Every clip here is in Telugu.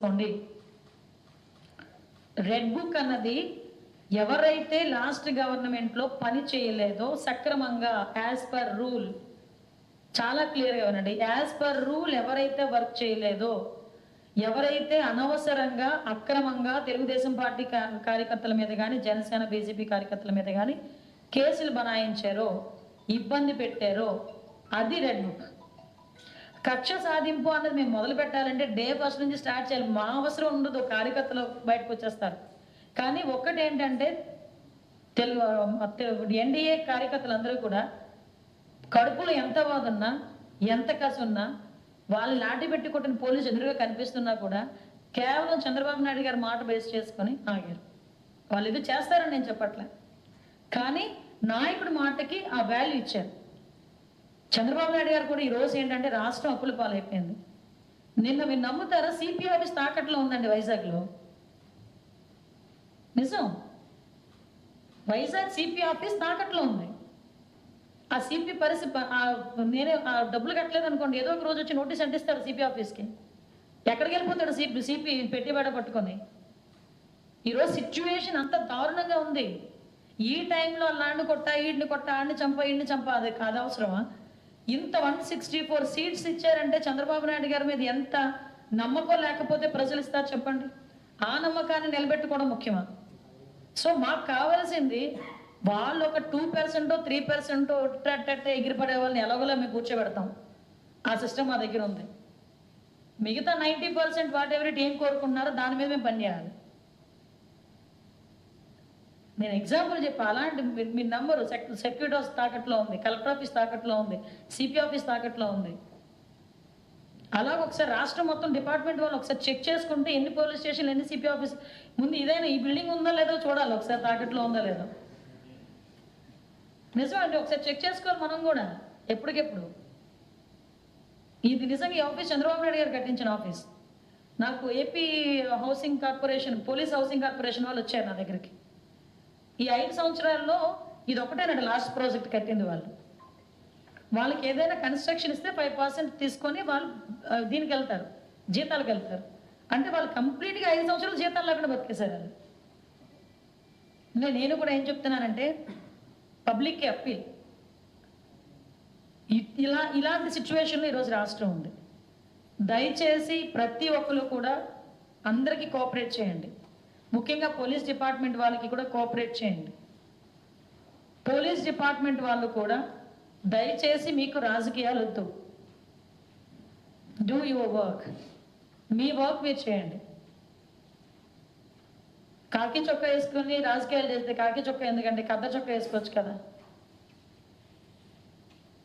చూసుకోండి రెడ్ బుక్ అన్నది ఎవరైతే లాస్ట్ గవర్నమెంట్లో పని చేయలేదో సక్రమంగా యాజ్ పర్ రూల్ చాలా క్లియర్గా ఉండండి యాజ్ పర్ రూల్ ఎవరైతే వర్క్ చేయలేదో ఎవరైతే అనవసరంగా అక్రమంగా తెలుగుదేశం పార్టీ కార్యకర్తల మీద కానీ జనసేన బీజేపీ కార్యకర్తల మీద కానీ కేసులు బనాయించారో ఇబ్బంది పెట్టారో అది రెడ్ బుక్ కక్ష సాధింపు అన్నది మేము మొదలు పెట్టాలంటే డే ఫస్ట్ నుంచి స్టార్ట్ చేయాలి. మా అవసరం ఉండదు కార్యకర్తలు బయటకు వచ్చేస్తారు. కానీ ఒక్కటి ఏంటంటే తెలుగు ఎన్డీఏ కార్యకర్తలందరూ కూడా కడుపులో ఎంత బాగున్నా ఎంత కసి ఉన్నా వాళ్ళు లాటి పెట్టి కొట్టిన పోలీసు ఎదురుగా కనిపిస్తున్నా కూడా కేవలం చంద్రబాబు నాయుడు గారి మాట బేస్ చేసుకొని ఆగారు. వాళ్ళు ఇది చేస్తారని నేను చెప్పట్లే. కానీ నాయకుడి మాటకి ఆ వాల్యూ ఇచ్చారు. చంద్రబాబు నాయుడు గారు కూడా ఈరోజు ఏంటంటే రాష్ట్రం అప్పుల పాలైపోయింది. నిన్న మీరు నమ్ముతారా? సిపిఐ ఆఫీస్ తాకట్లో ఉందండి వైజాగ్లో. నిజం? వైజాగ్ సిపి ఆఫీస్ తాకట్లో ఉంది. ఆ సిపి పరిస్థితి నేనే ఆ డబ్బులు కట్టలేదు అనుకోండి ఏదో ఒక రోజు వచ్చి నోటీస్ అంటిస్తారు సిపి ఆఫీస్కి. ఎక్కడికి వెళ్ళిపోతాడు సిపి సిపి పెట్టుబడి పట్టుకొని? ఈరోజు సిచ్యువేషన్ అంత దారుణంగా ఉంది. ఈ టైంలో అలా కొట్ట ఈడిని కొట్ట ఆడిని చంప ఈడిని చంప అది కాదు అవసరమా? ఇంత వన్ సిక్స్టీ ఫోర్ సీట్స్ ఇచ్చారంటే చంద్రబాబు నాయుడు గారి మీద ఎంత నమ్మకం లేకపోతే ప్రజలు ఇస్తారు చెప్పండి? ఆ నమ్మకాన్ని నిలబెట్టుకోవడం ముఖ్యమా? సో మాకు కావాల్సింది వాళ్ళు ఒక టూ పర్సెంట్ త్రీ పర్సెంట్ ఎగిరిపడే వాళ్ళని ఎలాగోలా మేము కూర్చోబెడతాం. ఆ సిస్టమ్ మా దగ్గర ఉంది. మిగతా నైంటీ పర్సెంట్ వాట్ ఎవరి ఏం కోరుకుంటున్నారో దాని మీద మేము పనిచేయాలి నేను ఎగ్జాంపుల్ చెప్పా అలాంటి మీ- మీ నంబరు సెక్యూరిటీ ఆఫీస్ తాకట్లో ఉంది కలెక్టర్ ఆఫీస్ తాకట్లో ఉంది సిపి ఆఫీస్ తాకట్లో ఉంది. అలాగ ఒకసారి రాష్ట్రం మొత్తం డిపార్ట్మెంట్ వాళ్ళు ఒకసారి చెక్ చేసుకుంటే ఎన్ని పోలీస్ స్టేషన్లు ఎన్ని సిపి ఆఫీస్ ముందు ఇదైనా ఈ బిల్డింగ్ ఉందో లేదో చూడాలి ఒకసారి తాకట్లో ఉందో లేదో. నిజం అండి ఒకసారి చెక్ చేసుకోవాలి మనం కూడా ఎప్పటికెప్పుడు. ఇది నిజంగా ఈ ఆఫీస్ చంద్రబాబు నాయుడు గారు కట్టించిన ఆఫీస్ నాకు AP housing corporation police housing corporation వాళ్ళు వచ్చారు నా దగ్గరికి. ఈ ఐదు సంవత్సరాల్లో ఇది ఒకటేనండి లాస్ట్ ప్రాజెక్ట్ కట్టింది వాళ్ళు. వాళ్ళకి ఏదైనా కన్స్ట్రక్షన్ ఇస్తే ఫైవ్ పర్సెంట్ తీసుకొని వాళ్ళు దీనికి వెళ్తారు జీతాలకు వెళ్తారు. అంటే వాళ్ళు కంప్లీట్గా ఐదు సంవత్సరాలు జీతాలు లేకుండా బతికేశారు వాళ్ళు. నేను కూడా ఏం చెప్తున్నానంటే పబ్లిక్కి అప్పీల్. ఇలా ఇలాంటి సిచ్యువేషన్లో ఈరోజు రాష్ట్రం ఉంది. దయచేసి ప్రతి ఒక్కరు కూడా అందరికీ కోఆపరేట్ చేయండి. ముఖ్యంగా పోలీస్ డిపార్ట్మెంట్ వాళ్ళకి కూడా కోఆపరేట్ చేయండి. పోలీస్ డిపార్ట్మెంట్ వాళ్ళు కూడా దయచేసి మీకు రాజకీయాలు వద్దు. డూ యువర్ వర్క్ మీ వర్క్ మీరు చేయండి. కాకి చొక్కా వేసుకుని రాజకీయాలు చేస్తే కాకి చొక్కా ఎందుకంటే కద్ద చొక్కా వేసుకోవచ్చు కదా.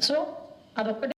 సో అదొక్కటి